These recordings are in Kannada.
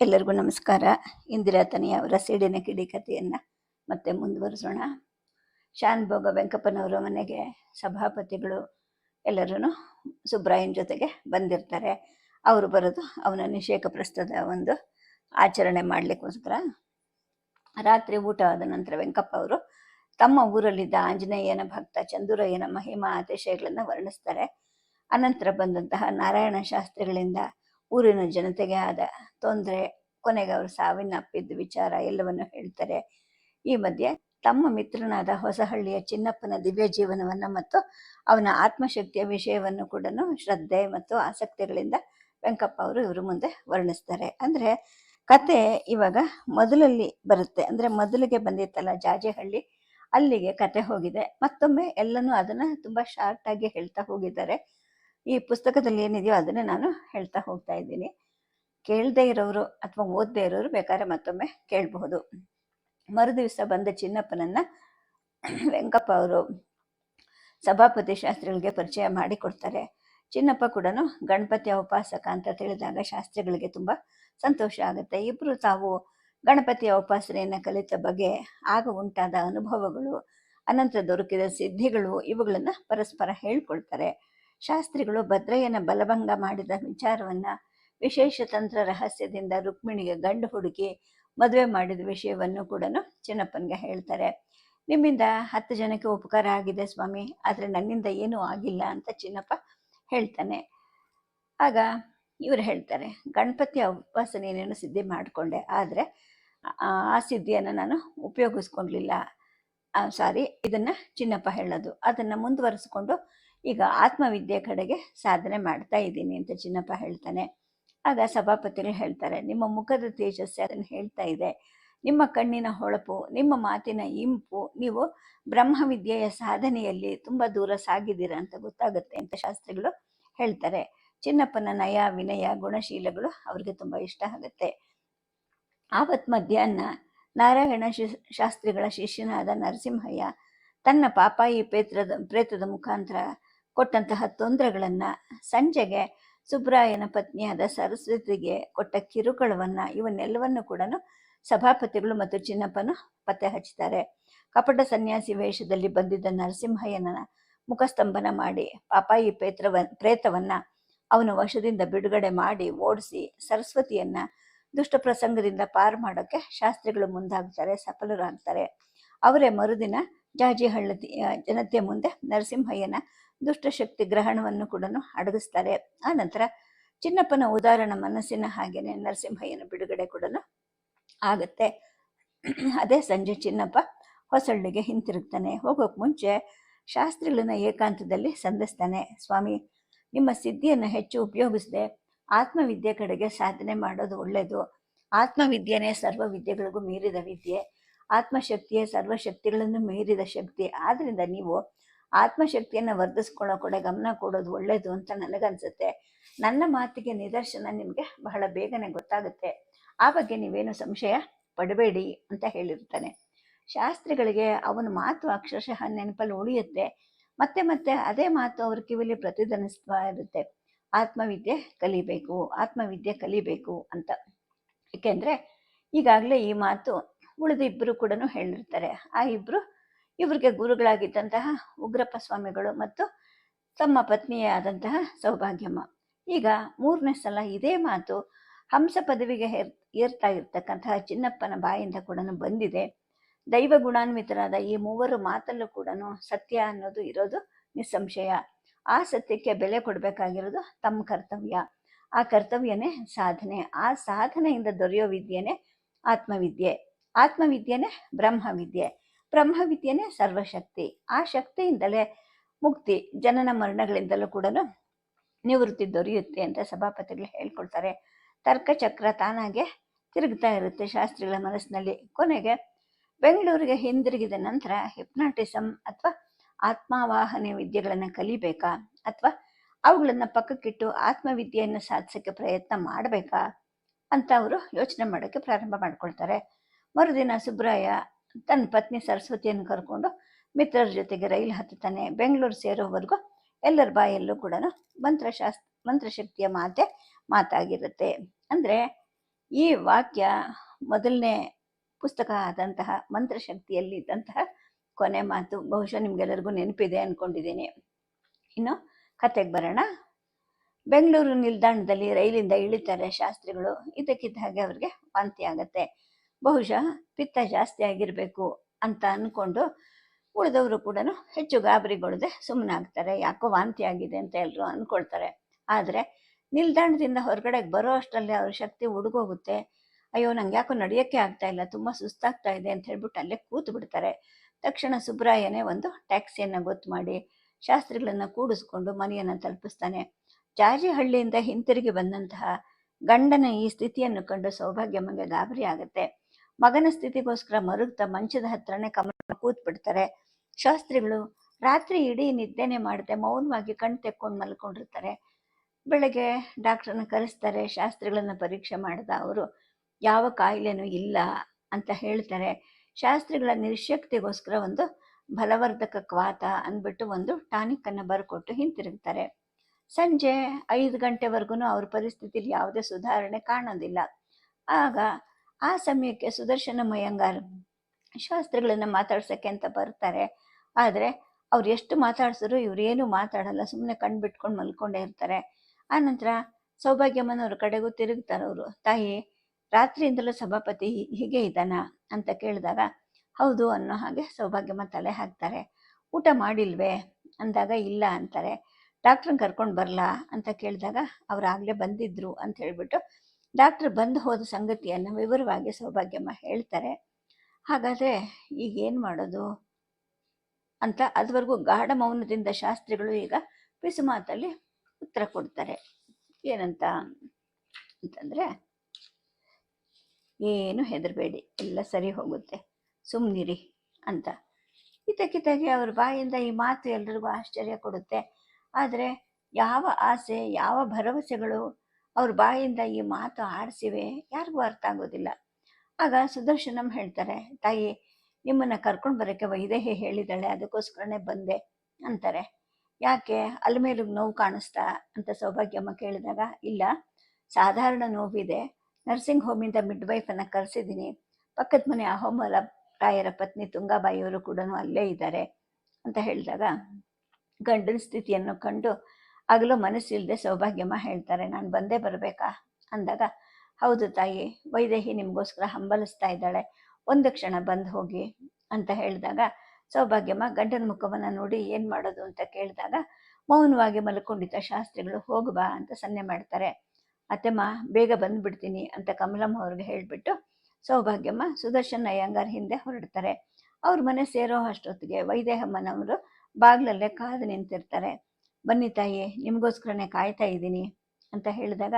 ಎಲ್ಲರಿಗೂ ನಮಸ್ಕಾರ. ಇಂದಿರಾ ಅವರ ಸಿಡಿನ ಕಿಡಿ ಕಥೆಯನ್ನು ಮತ್ತೆ ಮುಂದುವರಿಸೋಣ. ಶಾನ್ ಭೋಗ ವೆಂಕಪ್ಪನವರ ಮನೆಗೆ ಸಭಾಪತಿಗಳು ಎಲ್ಲರೂ ಸುಬ್ರಾಯನ್ ಜೊತೆಗೆ ಬಂದಿರ್ತಾರೆ. ಅವರು ಬರೋದು ಅವನ ನಿಷೇಕ ಪ್ರಸ್ತದ ಒಂದು ಆಚರಣೆ ಮಾಡಲಿಕ್ಕೋಸ್ಕರ. ರಾತ್ರಿ ಊಟ ಆದ ನಂತರ ವೆಂಕಪ್ಪ ಅವರು ತಮ್ಮ ಊರಲ್ಲಿದ್ದ ಆಂಜನೇಯನ ಭಕ್ತ ಚಂದೂರಯ್ಯನ ಮಹಿಮಾ ಅತಿಶಯಗಳನ್ನು ವರ್ಣಿಸ್ತಾರೆ. ಅನಂತರ ಬಂದಂತಹ ನಾರಾಯಣ ಶಾಸ್ತ್ರಿಗಳಿಂದ ಊರಿನ ಜನತೆಗೆ ಆದ ತೊಂದರೆ, ಕೊನೆಗೆ ಅವರು ಸಾವಿನಪ್ಪಿದ್ದ ವಿಚಾರ ಎಲ್ಲವನ್ನು ಹೇಳ್ತಾರೆ. ಈ ಮಧ್ಯೆ ತಮ್ಮ ಮಿತ್ರನಾದ ಹೊಸಹಳ್ಳಿಯ ಚಿನ್ನಪ್ಪನ ದಿವ್ಯ ಜೀವನವನ್ನು ಮತ್ತು ಅವನ ಆತ್ಮಶಕ್ತಿಯ ವಿಷಯವನ್ನು ಕೂಡ ಶ್ರದ್ಧೆ ಮತ್ತು ಆಸಕ್ತಿಗಳಿಂದ ವೆಂಕಪ್ಪ ಅವರು ಇವರು ಮುಂದೆ ವರ್ಣಿಸ್ತಾರೆ. ಅಂದರೆ ಕತೆ ಇವಾಗ ಮೊದಲಲ್ಲಿ ಬರುತ್ತೆ. ಅಂದರೆ ಮೊದಲಿಗೆ ಬಂದಿತ್ತಲ್ಲ ಜಾಜೆಹಳ್ಳಿ, ಅಲ್ಲಿಗೆ ಕತೆ ಹೋಗಿದೆ. ಮತ್ತೊಮ್ಮೆ ಎಲ್ಲನೂ ಅದನ್ನು ತುಂಬ ಶಾರ್ಟಾಗಿ ಹೇಳ್ತಾ ಹೋಗಿದ್ದಾರೆ. ಈ ಪುಸ್ತಕದಲ್ಲಿ ಏನಿದೆಯೋ ಅದನ್ನೇ ನಾನು ಹೇಳ್ತಾ ಹೋಗ್ತಾ ಇದ್ದೀನಿ. ಕೇಳದೇ ಇರೋರು ಅಥವಾ ಓದದೇ ಇರೋರು ಬೇಕಾದ್ರೆ ಮತ್ತೊಮ್ಮೆ ಕೇಳಬಹುದು. ಮರುದಿವಸ ಬಂದ ಚಿನ್ನಪ್ಪನನ್ನ ವೆಂಕಪ್ಪ ಅವರು ಸಭಾಪತಿ ಶಾಸ್ತ್ರಿಗಳಿಗೆ ಪರಿಚಯ ಮಾಡಿಕೊಡ್ತಾರೆ ಚಿನ್ನಪ್ಪ ಕೂಡ ಗಣಪತಿಯ ಉಪಾಸಕ ಅಂತ ತಿಳಿದಾಗ ಶಾಸ್ತ್ರಿಗಳಿಗೆ ತುಂಬ ಸಂತೋಷ ಆಗುತ್ತೆ. ಇಬ್ಬರು ತಾವು ಗಣಪತಿಯ ಉಪಾಸನೆಯನ್ನು ಕಲಿತ ಬಗ್ಗೆ ಆಗ ಉಂಟಾದ ಅನುಭವಗಳು, ಅನಂತರ ದೊರಕಿದ ಸಿದ್ಧಿಗಳು ಇವುಗಳನ್ನು ಪರಸ್ಪರ ಹೇಳ್ಕೊಳ್ತಾರೆ. ಶಾಸ್ತ್ರಿಗಳು ಭದ್ರಯ್ಯನ ಬಲಭಂಗ ಮಾಡಿದ ವಿಚಾರವನ್ನ ವಿಶೇಷ ತಂತ್ರ ರಹಸ್ಯದಿಂದ ರುಕ್ಮಿಣಿಗೆ ಗಂಡು ಹುಡುಕಿ ಮದುವೆ ಮಾಡಿದ ವಿಷಯವನ್ನು ಕೂಡ ಚಿನ್ನಪ್ಪನಿಗೆ ಹೇಳ್ತಾರೆ. ನಿಮ್ಮಿಂದ ಹತ್ತು ಜನಕ್ಕೆ ಉಪಕಾರ ಆಗಿದೆ ಸ್ವಾಮಿ, ಆದರೆ ನನ್ನಿಂದ ಏನೂ ಆಗಿಲ್ಲ ಅಂತ ಚಿನ್ನಪ್ಪ ಹೇಳ್ತಾನೆ. ಆಗ ಇವರು ಹೇಳ್ತಾರೆ ಗಣಪತಿಯ ಉಪಾಸನೆಯನ್ನು ಸಿದ್ಧಿ ಮಾಡಿಕೊಂಡೆ, ಆದರೆ ಆ ಸಿದ್ಧಿಯನ್ನು ನಾನು ಉಪಯೋಗಿಸ್ಕೊಂಡಿಲ್ಲ. ಸಾರಿ ಇದನ್ನು ಚಿನ್ನಪ್ಪ ಹೇಳೋದು. ಅದನ್ನು ಮುಂದುವರಿಸ್ಕೊಂಡು ಈಗ ಆತ್ಮವಿದ್ಯೆ ಕಡೆಗೆ ಸಾಧನೆ ಮಾಡ್ತಾ ಇದ್ದೀನಿ ಅಂತ ಚಿನ್ನಪ್ಪ ಹೇಳ್ತಾನೆ. ಆಗ ಸಭಾಪತಿಗಳು ಹೇಳ್ತಾರೆ, ನಿಮ್ಮ ಮುಖದ ತೇಜಸ್ಸು ಅದನ್ನು ಹೇಳ್ತಾ ಇದೆ. ನಿಮ್ಮ ಕಣ್ಣಿನ ಹೊಳಪು, ನಿಮ್ಮ ಮಾತಿನ ಇಂಪು, ನೀವು ಬ್ರಹ್ಮವಿದ್ಯೆಯ ಸಾಧನೆಯಲ್ಲಿ ತುಂಬ ದೂರ ಸಾಗಿದ್ದೀರ ಅಂತ ಗೊತ್ತಾಗುತ್ತೆ ಅಂತ ಶಾಸ್ತ್ರಿಗಳು ಹೇಳ್ತಾರೆ. ಚಿನ್ನಪ್ಪನ ನಯ, ವಿನಯ, ಗುಣಶೀಲಗಳು ಅವ್ರಿಗೆ ತುಂಬ ಇಷ್ಟ ಆಗುತ್ತೆ. ಆವತ್ ಮಧ್ಯಾಹ್ನ ನಾರಾಯಣ ಶಾಸ್ತ್ರಿಗಳ ಶಿಷ್ಯನಾದ ನರಸಿಂಹಯ್ಯ ತನ್ನ ಪಾಪಾಯಿ ಪೇತ್ರದ ಪ್ರೇತದ ಮುಖಾಂತರ ಕೊಟ್ಟಂತಹ ತೊಂದರೆಗಳನ್ನು ಸಂಜೆಗೆ ಸುಬ್ರಾಯನ ಪತ್ನಿಯಾದ ಸರಸ್ವತಿಗೆ ಕೊಟ್ಟ ಕಿರುಕುಳವನ್ನು ಇವನ್ನೆಲ್ಲವನ್ನು ಕೂಡ ಸಭಾಪತಿಗಳು ಮತ್ತು ಚಿನ್ನಪ್ಪನು ಪತ್ತೆ ಹಚ್ತಾರೆ ಕಪಟ ಸನ್ಯಾಸಿ ವೇಷದಲ್ಲಿ ಬಂದಿದ್ದ ನರಸಿಂಹಯ್ಯನ ಮುಖಸ್ತಂಭನ ಮಾಡಿ ಪಾಪಾಯಿ ಪ್ರೇತ್ರವ ಪ್ರೇತವನ್ನ ಅವನ ವಶದಿಂದ ಬಿಡುಗಡೆ ಮಾಡಿ ಓಡಿಸಿ ಸರಸ್ವತಿಯನ್ನ ದುಷ್ಟ ಪ್ರಸಂಗದಿಂದ ಪಾರು ಮಾಡೋಕ್ಕೆ ಶಾಸ್ತ್ರಿಗಳು ಮುಂದಾಗ್ತಾರೆ ಸಫಲರಾಗ್ತಾರೆ ಅವರೇ ಮರುದಿನ ಜಾಜಿಹಳ್ಳ ಜನತೆಯ ಮುಂದೆ ನರಸಿಂಹಯ್ಯನ ದುಷ್ಟಶಕ್ತಿ ಗ್ರಹಣವನ್ನು ಕೂಡ ಅಡಗಿಸ್ತಾರೆ. ಆ ನಂತರ ಚಿನ್ನಪ್ಪನ ಉದಾಹರಣ ಮನಸ್ಸಿನ ಹಾಗೇನೆ ನರಸಿಂಹಯ್ಯನ ಬಿಡುಗಡೆ ಕೂಡ ಆಗುತ್ತೆ. ಅದೇ ಸಂಜೆ ಚಿನ್ನಪ್ಪ ಹೊಸಳ್ಳಿಗೆ ಹಿಂತಿರುಗ್ತಾನೆ. ಹೋಗೋಕೆ ಮುಂಚೆ ಶಾಸ್ತ್ರಿಗಳನ್ನ ಏಕಾಂತದಲ್ಲಿ ಸಂಧಿಸ್ತಾನೆ. ಸ್ವಾಮಿ, ನಿಮ್ಮ ಸಿದ್ಧಿಯನ್ನು ಹೆಚ್ಚು ಉಪಯೋಗಿಸದೆ, ಆತ್ಮವಿದ್ಯೆ ಕಡೆಗೆ ಸಾಧನೆ ಮಾಡೋದು ಒಳ್ಳೆಯದು ಆತ್ಮವಿದ್ಯೆನೇ ಸರ್ವ ವಿದ್ಯೆಗಳಿಗೂ ಮೀರಿದ ವಿದ್ಯೆ. ಆತ್ಮಶಕ್ತಿಯೇ ಸರ್ವಶಕ್ತಿಗಳನ್ನು ಮೀರಿದ ಶಕ್ತಿ. ಆದ್ದರಿಂದ ನೀವು ಆತ್ಮಶಕ್ತಿಯನ್ನು ವರ್ಧಿಸ್ಕೊಳ್ಳೋ ಕೂಡ ಗಮನ ಕೊಡೋದು ಒಳ್ಳೇದು ಅಂತ ನನಗನ್ಸುತ್ತೆ. ನನ್ನ ಮಾತಿಗೆ ನಿದರ್ಶನ ನಿಮಗೆ ಬಹಳ ಬೇಗನೆ ಗೊತ್ತಾಗುತ್ತೆ. ಆ ಬಗ್ಗೆ ನೀವೇನು ಸಂಶಯ ಪಡಬೇಡಿ ಅಂತ ಹೇಳಿರ್ತಾನೆ ಶಾಸ್ತ್ರಿಗಳಿಗೆ ಅವನ ಮಾತು ಅಕ್ಷರಶಃ ನೆನಪಲ್ಲಿ ಉಳಿಯುತ್ತೆ. ಮತ್ತೆ ಮತ್ತೆ ಅದೇ ಮಾತು ಅವ್ರ ಕಿವಿಲಿ ಪ್ರತಿಧ್ವನಿಸ್ತಾ ಇರುತ್ತೆ. ಆತ್ಮವಿದ್ಯೆ ಕಲಿಬೇಕು ಆತ್ಮವಿದ್ಯೆ ಕಲಿಬೇಕು ಅಂತ. ಏಕೆಂದರೆ ಈಗಾಗಲೇ ಈ ಮಾತು ಉಳಿದ ಇಬ್ಬರು ಕೂಡ ಹೇಳಿರ್ತಾರೆ. ಆ ಇಬ್ಬರು ಇವರಿಗೆ ಗುರುಗಳಾಗಿದ್ದಂತಹ ಉಗ್ರಪ್ಪ ಸ್ವಾಮಿಗಳು ಮತ್ತು ತಮ್ಮ ಪತ್ನಿಯಾದಂತಹ ಸೌಭಾಗ್ಯಮ್ಮ. ಈಗ ಮೂರನೇ ಸಲ ಇದೇ ಮಾತು ಹಂಸ ಪದವಿಗೆ ಹೇರ್ ಏರ್ತಾ ಇರ್ತಕ್ಕಂತಹ ಚಿನ್ನಪ್ಪನ ಬಾಯಿಂದ ಕೂಡ ಬಂದಿದೆ. ದೈವ ಗುಣಾನ್ವಿತರಾದ ಈ ಮೂವರು ಮಾತಲ್ಲೂ ಕೂಡ ಸತ್ಯ ಅನ್ನೋದು ಇರೋದು ನಿಸ್ಸಂಶಯ. ಆ ಸತ್ಯಕ್ಕೆ ಬೆಲೆ ಕೊಡಬೇಕಾಗಿರೋದು ತಮ್ಮ ಕರ್ತವ್ಯ. ಆ ಕರ್ತವ್ಯನೇ ಸಾಧನೆ. ಆ ಸಾಧನೆಯಿಂದ ದೊರೆಯೋ ವಿದ್ಯೆನೇ ಆತ್ಮವಿದ್ಯೆ. ಆತ್ಮವಿದ್ಯೆನೇ ಬ್ರಹ್ಮವಿದ್ಯೆ. ಬ್ರಹ್ಮವಿದ್ಯೆನೇ ಸರ್ವಶಕ್ತಿ. ಆ ಶಕ್ತಿಯಿಂದಲೇ ಮುಕ್ತಿ ಜನನ ಮರಣಗಳಿಂದಲೂ ಕೂಡ ನಿವೃತ್ತಿ ದೊರೆಯುತ್ತೆ ಅಂತ ಸಭಾಪತಿಗಳು ಹೇಳ್ಕೊಳ್ತಾರೆ. ತರ್ಕಚಕ್ರ ತಾನಾಗೆ ತಿರುಗ್ತಾ ಇರುತ್ತೆ ಶಾಸ್ತ್ರಿಗಳ ಮನಸ್ಸಿನಲ್ಲಿ. ಕೊನೆಗೆ ಬೆಂಗಳೂರಿಗೆ ಹಿಂದಿರುಗಿದ ನಂತರ ಹಿಪ್ನಾಟಿಸಮ್ ಅಥವಾ ಆತ್ಮಾವಾಹನೆ ವಿದ್ಯೆಗಳನ್ನು ಕಲಿಬೇಕಾ ಅಥವಾ ಅವುಗಳನ್ನು ಪಕ್ಕಕ್ಕಿಟ್ಟು ಆತ್ಮವಿದ್ಯೆಯನ್ನು ಸಾಧಿಸೋಕ್ಕೆ ಪ್ರಯತ್ನ ಮಾಡಬೇಕಾ ಅಂತ ಅವರು ಯೋಚನೆ ಮಾಡೋಕ್ಕೆ ಪ್ರಾರಂಭ ಮಾಡ್ಕೊಳ್ತಾರೆ. ಮರುದಿನ ಸುಬ್ರಾಯ ತನ್ನ ಪತ್ನಿ ಸರಸ್ವತಿಯನ್ನು ಕರ್ಕೊಂಡು ಮಿತ್ರರ ಜೊತೆಗೆ ರೈಲು ಹತ್ತುತ್ತಾನೆ. ಬೆಂಗಳೂರು ಸೇರೋವರೆಗೂ ಎಲ್ಲರ ಬಾಯಲ್ಲೂ ಕೂಡ ಮಂತ್ರಶಾಸ್ತ್ರ ಮಂತ್ರಶಕ್ತಿಯ ಮಾತೆ, ಮಾತಾಗಿರುತ್ತೆ. ಅಂದರೆ ಈ ವಾಕ್ಯ ಮೊದಲನೇ ಪುಸ್ತಕ ಆದಂತಹ ಮಂತ್ರಶಕ್ತಿಯಲ್ಲಿ ಇದ್ದಂತಹ ಕೊನೆ ಮಾತು ಬಹುಶಃ ನಿಮ್ಗೆಲ್ಲರಿಗೂ ನೆನಪಿದೆ ಅಂದ್ಕೊಂಡಿದ್ದೀನಿ ಇನ್ನು ಕತೆಗೆ ಬರೋಣ. ಬೆಂಗಳೂರು ನಿಲ್ದಾಣದಲ್ಲಿ ರೈಲಿಂದ ಇಳಿತಾರೆ ಶಾಸ್ತ್ರಿಗಳು. ಇದಕ್ಕಿದ್ದ ಹಾಗೆ ಅವ್ರಿಗೆ ವಾಂತಿ ಆಗತ್ತೆ. ಬಹುಶಃ ಪಿತ್ತ ಜಾಸ್ತಿ ಆಗಿರಬೇಕು ಅಂತ ಅಂದ್ಕೊಂಡು ಉಳಿದವರು ಕೂಡ ಹೆಚ್ಚು ಗಾಬರಿಗೊಳ್ಳದೆ ಸುಮ್ಮನಾಗ್ತಾರೆ ಯಾಕೋ ವಾಂತಿ ಆಗಿದೆ ಅಂತ ಎಲ್ಲರೂ ಅಂದ್ಕೊಳ್ತಾರೆ ಆದರೆ ನಿಲ್ದಾಣದಿಂದ ಹೊರಗಡೆಗೆ ಬರೋ ಅಷ್ಟರಲ್ಲಿ ಅವ್ರ ಶಕ್ತಿ ಉಡುಗೋಗುತ್ತೆ. ಅಯ್ಯೋ, ನಂಗೆ ಯಾಕೋ ನಡೆಯೋಕ್ಕೆ ಆಗ್ತಾ ಇಲ್ಲ, ತುಂಬ ಸುಸ್ತಾಗ್ತಾ ಇದೆ ಅಂತ ಹೇಳ್ಬಿಟ್ಟು ಅಲ್ಲೇ ಕೂತು ಬಿಡ್ತಾರೆ. ತಕ್ಷಣ ಸುಬ್ರಾಯನೇ ಒಂದು ಟ್ಯಾಕ್ಸಿಯನ್ನು ಗೊತ್ತು ಮಾಡಿ, ಶಾಸ್ತ್ರಿಗಳನ್ನು ಕೂಡಿಸ್ಕೊಂಡು ಮನೆಯನ್ನು ತಲುಪಿಸ್ತಾನೆ. ಜಾಜಿಹಳ್ಳಿಯಿಂದ ಹಿಂತಿರುಗಿ ಬಂದಂತಹ ಗಂಡನ ಈ ಸ್ಥಿತಿಯನ್ನು ಕಂಡು ಸೌಭಾಗ್ಯಮ್ಮಗೆ ಗಾಬರಿ ಆಗುತ್ತೆ. ಮಗನ ಸ್ಥಿತಿಗೋಸ್ಕರ ಮರುಗ್ತಾ ಮಂಚದ ಹತ್ರನೇ ಕಮಲ ಕೂತ್ ಬಿಡ್ತಾರೆ ಶಾಸ್ತ್ರಿಗಳು ರಾತ್ರಿ ಇಡೀ ನಿದ್ದೆನೆ ಮಾಡದೆ ಮೌನವಾಗಿ ಕಣ್ ತೆಕ್ಕೊಂಡು ಮಲ್ಕೊಂಡಿರ್ತಾರೆ. ಬೆಳಗ್ಗೆ ಡಾಕ್ಟ್ರನ್ನ ಕರೆಸ್ತಾರೆ, ಶಾಸ್ತ್ರಿಗಳನ್ನ ಪರೀಕ್ಷೆ ಮಾಡಿದ ಅವರು, ಯಾವ ಕಾಯಿಲೆನೂ ಇಲ್ಲ ಅಂತ ಹೇಳ್ತಾರೆ. ಶಾಸ್ತ್ರಿಗಳ ನಿರ್ಶಕ್ತಿಗೋಸ್ಕರ ಒಂದು ಬಲವರ್ಧಕ ಕ್ವಾತ ಅಂದ್ಬಿಟ್ಟು ಒಂದು ಟಾನಿಕ್ ಅನ್ನ ಬರ್ಕೊಟ್ಟು ಹಿಂತಿರುಗ್ತಾರೆ. ಸಂಜೆ ಐದು ಗಂಟೆವರೆಗೂ ಅವ್ರ ಪರಿಸ್ಥಿತಿಲಿ ಯಾವುದೇ ಸುಧಾರಣೆ ಕಾಣೋದಿಲ್ಲ. ಆಗ ಆ ಸಮಯಕ್ಕೆ ಸುದರ್ಶನ ಮಯ್ಯಂಗಾರ್ ಶಾಸ್ತ್ರಿಗಳನ್ನು ಮಾತಾಡ್ಸೋಕ್ಕೆ ಅಂತ ಬರ್ತಾರೆ. ಆದರೆ ಅವ್ರು ಎಷ್ಟು ಮಾತಾಡ್ಸಿದ್ರು ಇವ್ರೇನು ಮಾತಾಡಲ್ಲ ಸುಮ್ಮನೆ ಕಣ್ಣು ಬಿಟ್ಕೊಂಡು ಮಲ್ಕೊಂಡೇ ಇರ್ತಾರೆ. ಆನಂತರ ಸೌಭಾಗ್ಯಮ್ಮನವ್ರ ಕಡೆಗೂ ತಿರುಗ್ತಾರೆ ಅವರು. ತಾಯಿ, ರಾತ್ರಿಯಿಂದಲೂ ಸಭಾಪತಿ ಹೀಗೆ ಇದ್ದಾನ ಅಂತ ಕೇಳಿದಾಗ, ಹೌದು ಅನ್ನೋ ಹಾಗೆ ಸೌಭಾಗ್ಯಮ್ಮ ತಲೆ ಹಾಕ್ತಾರೆ. ಊಟ ಮಾಡಿಲ್ವೇ? ಅಂದಾಗ, ಇಲ್ಲ ಅಂತಾರೆ. ಡಾಕ್ಟ್ರನ್ನ ಕರ್ಕೊಂಡು ಬರಲಾ ಅಂತ ಕೇಳಿದಾಗ, ಅವ್ರು ಆಗಲೇ ಬಂದಿದ್ರು ಅಂತ ಹೇಳ್ಬಿಟ್ಟು ಡಾಕ್ಟ್ರ್ ಬಂದು ಹೋದ ಸಂಗತಿಯನ್ನು ವಿವರವಾಗಿ ಸೌಭಾಗ್ಯಮ್ಮ ಹೇಳ್ತಾರೆ. ಹಾಗಾದರೆ ಈಗ ಏನು ಮಾಡೋದು? ಅಂತ ಅದುವರೆಗೂ ಗಾಢ ಮೌನದಿಂದ ಶಾಸ್ತ್ರಿಗಳು ಈಗ ಪಿಸು ಮಾತಲ್ಲಿ ಉತ್ತರ ಕೊಡ್ತಾರೆ. ಏನಂತ ಅಂತಂದರೆ, ಏನು ಹೆದರಬೇಡಿ, ಎಲ್ಲ ಸರಿ ಹೋಗುತ್ತೆ ಸುಮ್ಮನಿರಿ ಅಂತ. ಇದ್ದಕ್ಕಿದ್ದಾಗೆ ಅವ್ರ ಬಾಯಿಂದ ಈ ಮಾತು ಎಲ್ರಿಗೂ ಆಶ್ಚರ್ಯ ಕೊಡುತ್ತೆ. ಆದರೆ ಯಾವ ಆಸೆ, ಯಾವ ಭರವಸೆಗಳು ಅವ್ರ ಬಾಯಿಂದ ಈ ಮಾತು ಆಡಿಸಿವೆ, ಯಾರಿಗೂ ಅರ್ಥ ಆಗೋದಿಲ್ಲ. ಆಗ ಸುದರ್ಶನಂ ಹೇಳ್ತಾರೆ, ತಾಯಿ, ನಿಮ್ಮನ್ನು ಕರ್ಕೊಂಡು ಬರೋಕ್ಕೆ ವೈದೇಹಿ ಹೇಳಿದಾಳೆ ಅದಕ್ಕೋಸ್ಕರನೇ ಬಂದೆ, ಅಂತಾರೆ. ಯಾಕೆ? ಅಲ್ಲಿ ಮೇಲಿಗೆ ನೋವು ಕಾಣಿಸ್ತಾ ಅಂತ ಸೌಭಾಗ್ಯಮ್ಮ ಕೇಳಿದಾಗ, ಇಲ್ಲ, ಸಾಧಾರಣ ನೋವಿದೆ. ನರ್ಸಿಂಗ್ ಹೋಮಿಂದ ಮಿಡ್ ವೈಫನ್ನು ಕರೆಸಿದ್ದೀನಿ. ಪಕ್ಕದ ಮನೆ ಅಹೋಮಲ ರಾಯರ ಪತ್ನಿ ತುಂಗಾಬಾಯಿಯವರು ಕೂಡ ಅಲ್ಲೇ ಇದ್ದಾರೆ, ಅಂತ ಹೇಳಿದಾಗ, ಗಂಡನ ಸ್ಥಿತಿಯನ್ನು ಕಂಡು ಆಗಲೂ ಮನಸ್ಸಿಲ್ಲದೆ ಸೌಭಾಗ್ಯಮ್ಮ ಹೇಳ್ತಾರೆ, ನಾನು ಬಂದೇ ಬರಬೇಕಾ? ಅಂದಾಗ, ಹೌದು ತಾಯಿ, ವೈದೇಹಿ ನಿಮಗೋಸ್ಕರ ಹಂಬಲಿಸ್ತಾ ಇದ್ದಾಳೆ, ಒಂದು ಕ್ಷಣ ಬಂದು ಹೋಗಿ, ಅಂತ ಹೇಳಿದಾಗ, ಸೌಭಾಗ್ಯಮ್ಮ ಗಂಡನ ಮುಖವನ್ನು ನೋಡಿ ಏನು ಮಾಡೋದು ಅಂತ ಕೇಳಿದಾಗ, ಮೌನವಾಗಿ ಮಲ್ಕೊಂಡಿದ್ದ ಶಾಸ್ತ್ರಿಗಳು, ಹೋಗು ಬಾ, ಅಂತ ಸನ್ನೆ ಮಾಡ್ತಾರೆ. ಅತ್ತೆಮ್ಮ, ಬೇಗ ಬಂದುಬಿಡ್ತೀನಿ ಅಂತ ಕಮಲಮ್ಮ ಅವ್ರಿಗೆ ಹೇಳಿಬಿಟ್ಟು, ಸೌಭಾಗ್ಯಮ್ಮ ಸುದರ್ಶನ್ ಅಯ್ಯಂಗಾರ್ ಹಿಂದೆ ಹೊರಡ್ತಾರೆ. ಅವ್ರ ಮನೆ ಸೇರೋ ಅಷ್ಟೊತ್ತಿಗೆ ವೈದೇಹಮ್ಮನವರು ಬಾಗ್ಲಲ್ಲೇ ಕಾದು ನಿಂತಿರ್ತಾರೆ. ಬನ್ನಿ ತಾಯಿ, ನಿಮಗೋಸ್ಕರನೇ ಕಾಯ್ತಾ ಇದ್ದೀನಿ ಅಂತ ಹೇಳಿದಾಗ,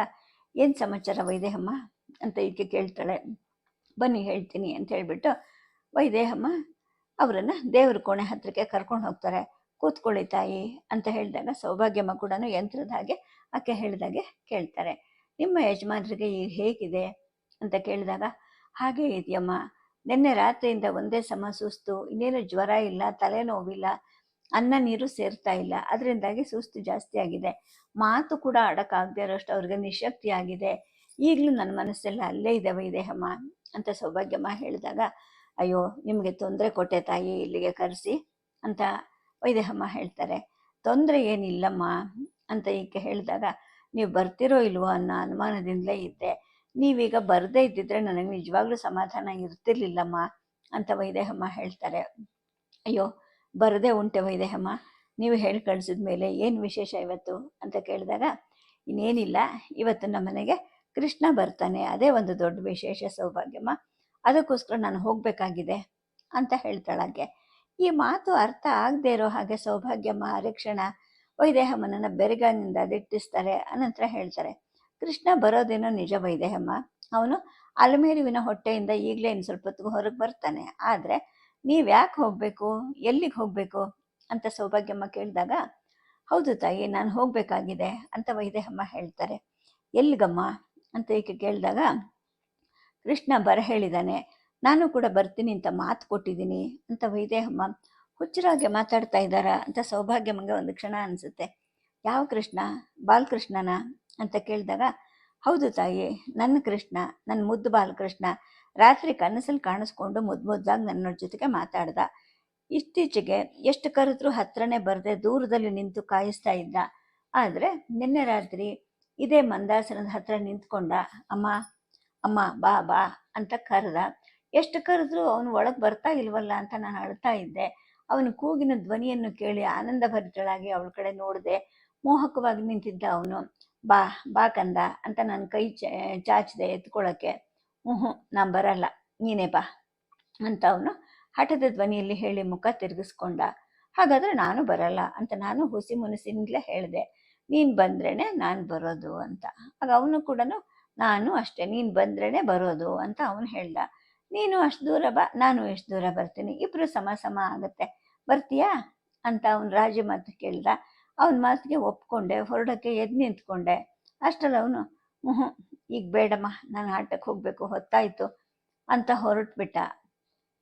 ಏನು ಸಮಾಚಾರ ವೈದೇಹಮ್ಮ ಅಂತ ಈಕೆ ಕೇಳ್ತಾಳೆ. ಬನ್ನಿ ಹೇಳ್ತೀನಿ ಅಂತ ಹೇಳಿಬಿಟ್ಟು ವೈದೇಹಮ್ಮ ಅವರನ್ನು ದೇವ್ರ ಕೋಣೆ ಹತ್ತಿರಕ್ಕೆ ಕರ್ಕೊಂಡು ಹೋಗ್ತಾರೆ. ಕೂತ್ಕೊಳ್ಳಿ ತಾಯಿ ಅಂತ ಹೇಳಿದಾಗ ಸೌಭಾಗ್ಯಮ್ಮ ಕೂಡ ಯಂತ್ರದ ಹಾಗೆ ಆಕೆ ಹೇಳಿದಾಗೆ ಕೇಳ್ತಾರೆ. ನಿಮ್ಮ ಯಜಮಾನರಿಗೆ ಈಗ ಹೇಗಿದೆ ಅಂತ ಕೇಳಿದಾಗ, ಹಾಗೆ ಇದೆಯಮ್ಮ. ನಿನ್ನೆ ರಾತ್ರಿಯಿಂದ ಒಂದೇ ಸಮ ಸುಸ್ತು, ಇನ್ನೇನು ಜ್ವರ ಇಲ್ಲ, ತಲೆನೋವಿಲ್ಲ ಅನ್ನ ನೀರು ಸೇರ್ತಾ ಇಲ್ಲ. ಅದರಿಂದಾಗಿ ಸುಸ್ತು ಜಾಸ್ತಿ ಆಗಿದೆ. ಮಾತು ಕೂಡ ಆಡೋಕ್ಕಾಗದೆ ಇರೋಷ್ಟು ಅವ್ರಿಗೆ ನಿಶಕ್ತಿ ಆಗಿದೆ ಈಗಲೂ ನನ್ನ ಮನಸ್ಸೆಲ್ಲ ಅಲ್ಲೇ ಇದೆ ವೈದೇಹಮ್ಮ ಅಂತ ಸೌಭಾಗ್ಯಮ್ಮ ಹೇಳಿದಾಗ, ಅಯ್ಯೋ, ನಿಮಗೆ ತೊಂದರೆ ಕೊಟ್ಟೆ ತಾಯಿ, ಇಲ್ಲಿಗೆ ಕರೆಸಿ ಅಂತ ವೈದೇಹಮ್ಮ ಹೇಳ್ತಾರೆ. ತೊಂದರೆ ಏನಿಲ್ಲಮ್ಮ ಅಂತ ಈಕೆ ಹೇಳಿದಾಗ, ನೀವು ಬರ್ತಿರೋ ಇಲ್ವೋ ಅನ್ನೋ ಅನುಮಾನದಿಂದಲೇ ಇದ್ದೆ. ನೀವೀಗ ಬರದೇ ಇದ್ದಿದ್ರೆ ನನಗೆ ನಿಜವಾಗ್ಲೂ ಸಮಾಧಾನ ಇರ್ತಿರ್ಲಿಲ್ಲಮ್ಮ ಅಂತ ವೈದೇಹಮ್ಮ ಹೇಳ್ತಾರೆ. ಅಯ್ಯೋ ಬರದೇ ಉಂಟೆ ವೈದೇಹಮ್ಮ. ನೀವು ಹೇಳಿ ಕಳಿಸಿದ ಮೇಲೆ ಏನು ವಿಶೇಷ ಇವತ್ತು ಅಂತ ಕೇಳಿದಾಗ, ಇನ್ನೇನಿಲ್ಲ, ಇವತ್ತು ನಮ್ಮ ಮನೆಗೆ ಕೃಷ್ಣ ಬರ್ತಾನೆ. ಅದೇ ಒಂದು ದೊಡ್ಡ ವಿಶೇಷ ಸೌಭಾಗ್ಯಮ್ಮ. ಅದಕ್ಕೋಸ್ಕರ ನಾನು ಹೋಗಬೇಕಾಗಿದೆ ಅಂತ ಹೇಳ್ತಾಳಾಗೆ ಈ ಮಾತು ಅರ್ಥ ಆಗದೆ ಇರೋ ಹಾಗೆ ಸೌಭಾಗ್ಯಮ್ಮ ಅರಕ್ಷಣ ವೈದೇಹಮ್ಮನನ್ನು ಬೆರಗಾನಿಂದ ದಿಟ್ಟಿಸ್ತಾರೆ ಅನಂತರ ಹೇಳ್ತಾರೆ. ಕೃಷ್ಣ ಬರೋದೇನೋ ನಿಜ ವೈದೇಹಮ್ಮ. ಅವನು ಅಲಮೇರುವಿನ ಹೊಟ್ಟೆಯಿಂದ ಈಗಲೇ ಇನ್ನು ಸ್ವಲ್ಪ ಹೊತ್ತು ಹೊರಗೆ ಬರ್ತಾನೆ. ಆದರೆ ನೀವು ಯಾಕೆ ಹೋಗಬೇಕು? ಎಲ್ಲಿಗೆ ಹೋಗಬೇಕು? ಅಂತ ಸೌಭಾಗ್ಯಮ್ಮ ಕೇಳಿದಾಗ, ಹೌದು ತಾಯಿ, ನಾನು ಹೋಗಬೇಕಾಗಿದೆ ಅಂತ ವೈದೇಹಮ್ಮ ಹೇಳ್ತಾರೆ. ಎಲ್ಲಿಗಮ್ಮ? ಅಂತ ಈಕೆ ಕೇಳಿದಾಗ, ಕೃಷ್ಣ ಬರ ಹೇಳಿದಾನೆ, ನಾನು ಕೂಡ ಬರ್ತೀನಿ ಅಂತ ಮಾತು ಕೊಟ್ಟಿದ್ದೀನಿ ಅಂತ ವೈದೇಹಮ್ಮ, ಹುಚ್ಚರಾಗೆ ಮಾತಾಡ್ತಾ ಇದ್ದಾರಾ ಅಂತ ಸೌಭಾಗ್ಯಮ್ಮಗೆ ಒಂದು ಕ್ಷಣ ಅನಿಸುತ್ತೆ. ಯಾವ ಕೃಷ್ಣ? ಬಾಲಕೃಷ್ಣನ? ಅಂತ ಕೇಳಿದಾಗ, ಹೌದು ತಾಯಿ ನನ್ನ ಕೃಷ್ಣ ನನ್ನ ಮುದ್ದು ಬಾಲಕೃಷ್ಣ ರಾತ್ರಿ ಕನಸಲ್ಲಿ ಕಾಣಿಸ್ಕೊಂಡು ಮುದ್ದು ಮುದ್ದಾಗಿ ನನ್ನ ಜೊತೆಗೆ ಮಾತಾಡ್ದ. ಇತ್ತೀಚೆಗೆ ಎಷ್ಟು ಕರೆದ್ರೂ ಹತ್ರನೇ ಬರದೆ ದೂರದಲ್ಲಿ ನಿಂತು ಕಾಯಿಸ್ತಾ ಇದ್ದ. ಆದರೆ ನಿನ್ನೆ ರಾತ್ರಿ ಇದೇ ಮಂದಾಸನದ ಹತ್ರ ನಿಂತ್ಕೊಂಡ, ಅಮ್ಮ ಅಮ್ಮ, ಬಾ ಬಾ ಅಂತ ಕರೆದ. ಎಷ್ಟು ಕರೆದ್ರು ಅವನು ಒಳಗೆ ಬರ್ತಾ ಇಲ್ವಲ್ಲ ಅಂತ ನಾನು ಅಳ್ತಾ ಇದ್ದೆ. ಅವನ ಕೂಗಿನ ಧ್ವನಿಯನ್ನು ಕೇಳಿ ಆನಂದ ಭರಿತಳಾಗಿ ಅವಳ ಕಡೆ ನೋಡಿದೆ. ಮೋಹಕವಾಗಿ ನಿಂತಿದ್ದ ಅವನು. ಬಾ ಬಾ ಕಂದ ಅಂತ ನನ್ನ ಕೈ ಚಾಚಿದೆ ಎತ್ಕೊಳ್ಳೋಕ್ಕೆ ಹ್ಞೂ ನಾನು ಬರಲ್ಲ, ನೀನೇ ಬಾ, ಅಂತ ಅವನು ಹಠದ ಧ್ವನಿಯಲ್ಲಿ ಹೇಳಿ ಮುಖ ತಿರುಗಿಸ್ಕೊಂಡ. ಹಾಗಾದ್ರೆ ನಾನು ಬರಲ್ಲ ಅಂತ ನಾನು ಹುಸಿ ಮುನಿಸಿನಿಂದಲೇ ಹೇಳಿದೆ. ನೀನು ಬಂದ್ರೇ ನಾನು ಬರೋದು ಅಂತ. ಆಗ ಅವನು ಕೂಡ ನಾನು ಅಷ್ಟೇ, ನೀನು ಬಂದ್ರೇ ಬರೋದು ಅಂತ ಅವನು ಹೇಳ್ದ. ನೀನು ಅಷ್ಟು ದೂರ ಬಾ, ನಾನು ಎಷ್ಟು ದೂರ ಬರ್ತೀನಿ ಇಬ್ಬರು ಸಮ ಸಮ ಆಗುತ್ತೆ, ಬರ್ತೀಯಾ? ಅಂತ ಅವನು ರಾಜ ಮಾತು ಕೇಳ್ದ. ಅವನ ಮಾತಿಗೆ ಒಪ್ಕೊಂಡೆ, ಹೊರಡೋಕ್ಕೆ ಎದ್ದು ನಿಂತ್ಕೊಂಡೆ. ಅಷ್ಟಲ್ಲ ಅವನು ಹ್ಞೂ ಈಗ ಬೇಡಮ್ಮ, ನಾನು ಆಟಕ್ಕೆ ಹೋಗಬೇಕು, ಹೊತ್ತಾಯಿತು ಅಂತ ಹೊರಟ್ಬಿಟ್ಟ.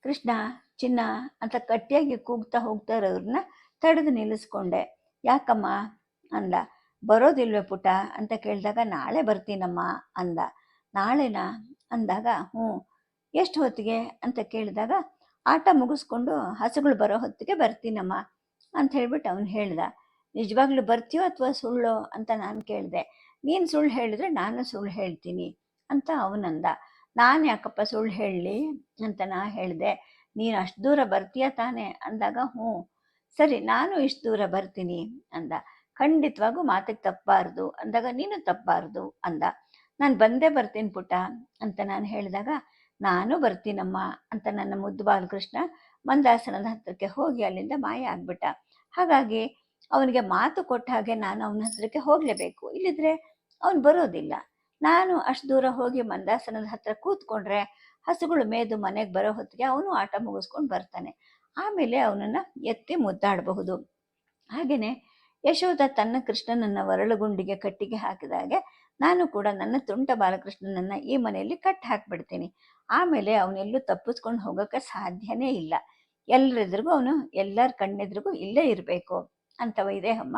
ಕೃಷ್ಣ, ಚಿನ್ನ ಅಂತ ಗಟ್ಟಿಯಾಗಿ ಕೂಗ್ತಾ ಹೋಗ್ತಾ ಇರೋರನ್ನ ತಡೆದು ನಿಲ್ಲಿಸ್ಕೊಂಡೆ. ಯಾಕಮ್ಮ ಅಂದ. ಬರೋದಿಲ್ವೇ ಪುಟ ಅಂತ ಕೇಳಿದಾಗ, ನಾಳೆ ಬರ್ತೀನಮ್ಮ ಅಂದ. ನಾಳೆನಾ ಅಂದಾಗ, ಹ್ಞೂ. ಎಷ್ಟು ಹೊತ್ತಿಗೆ ಅಂತ ಕೇಳಿದಾಗ, ಆಟ ಮುಗಿಸ್ಕೊಂಡು ಹಸುಗಳು ಬರೋ ಹೊತ್ತಿಗೆ ಬರ್ತೀನಮ್ಮ ಅಂತ ಹೇಳ್ಬಿಟ್ಟು ಅವನು ಹೇಳ್ದ. ನಿಜವಾಗ್ಲೂ ಬರ್ತೀಯೋ ಅಥವಾ ಸುಳ್ಳೋ ಅಂತ ನಾನು ಕೇಳಿದೆ. ನೀನು ಸುಳ್ಳು ಹೇಳಿದ್ರೆ ನಾನು ಸುಳ್ಳು ಹೇಳ್ತೀನಿ ಅಂತ ಅವನಂದ. ನಾನು ಯಾಕಪ್ಪ ಸುಳ್ಳು ಹೇಳಲಿ ಅಂತ ನಾ ಹೇಳಿದೆ. ನೀನು ಅಷ್ಟು ದೂರ ಬರ್ತೀಯ ತಾನೆ ಅಂದಾಗ ಹ್ಞೂ. ಸರಿ, ನಾನು ಇಷ್ಟು ದೂರ ಬರ್ತೀನಿ ಅಂದ. ಖಂಡಿತವಾಗೂ ಮಾತಿಗೆ ತಪ್ಪಬಾರ್ದು ಅಂದಾಗ ನೀನು ತಪ್ಪಬಾರ್ದು ಅಂದ. ನಾನು ಬಂದೇ ಬರ್ತೀನಿ ಪುಟ ಅಂತ ನಾನು ಹೇಳಿದಾಗ, ನಾನು ಬರ್ತೀನಮ್ಮ ಅಂತ ನನ್ನ ಮುದ್ದು ಬಾಲಕೃಷ್ಣ ಮಂದಾಸನದ ಹತ್ತಿರಕ್ಕೆ ಹೋಗಿ ಅಲ್ಲಿಂದ ಮಾಯ ಆಗ್ಬಿಟ್ಟ. ಹಾಗಾಗಿ ಅವನಿಗೆ ಮಾತು ಕೊಟ್ಟ ಹಾಗೆ ನಾನು ಅವನ ಹತ್ರಕ್ಕೆ ಹೋಗಲೇಬೇಕು. ಇಲ್ಲಿದ್ರೆ ಅವನು ಬರೋದಿಲ್ಲ. ನಾನು ಅಷ್ಟು ದೂರ ಹೋಗಿ ಮಂದಾಸನದ ಹತ್ರ ಕೂತ್ಕೊಂಡ್ರೆ ಹಸುಗಳು ಮೇದು ಮನೆಗೆ ಬರೋ ಹೊತ್ತಿಗೆ ಅವನು ಆಟ ಮುಗಿಸ್ಕೊಂಡು ಬರ್ತಾನೆ. ಆಮೇಲೆ ಅವನನ್ನು ಎತ್ತಿ ಮುದ್ದಾಡಬಹುದು. ಹಾಗೆಯೇ ಯಶೋಧ ತನ್ನ ಕೃಷ್ಣನನ್ನ ವರಳುಗುಂಡಿಗೆ ಕಟ್ಟಿಗೆ ಹಾಕಿದಾಗೆ ನಾನು ಕೂಡ ನನ್ನ ತುಂಟ ಬಾಲಕೃಷ್ಣನನ್ನ ಈ ಮನೆಯಲ್ಲಿ ಕಟ್ಟಿ ಹಾಕ್ಬಿಡ್ತೀನಿ. ಆಮೇಲೆ ಅವನೆಲ್ಲೂ ತಪ್ಪಿಸ್ಕೊಂಡು ಹೋಗೋಕ್ಕೆ ಸಾಧ್ಯನೇ ಇಲ್ಲ. ಎಲ್ಲರೆದ್ರಿಗೂ ಅವನು ಎಲ್ಲರ ಕಣ್ಣೆದ್ರಿಗೂ ಇಲ್ಲೇ ಇರಬೇಕು. ಅಂತ ವೈದೇಹಮ್ಮ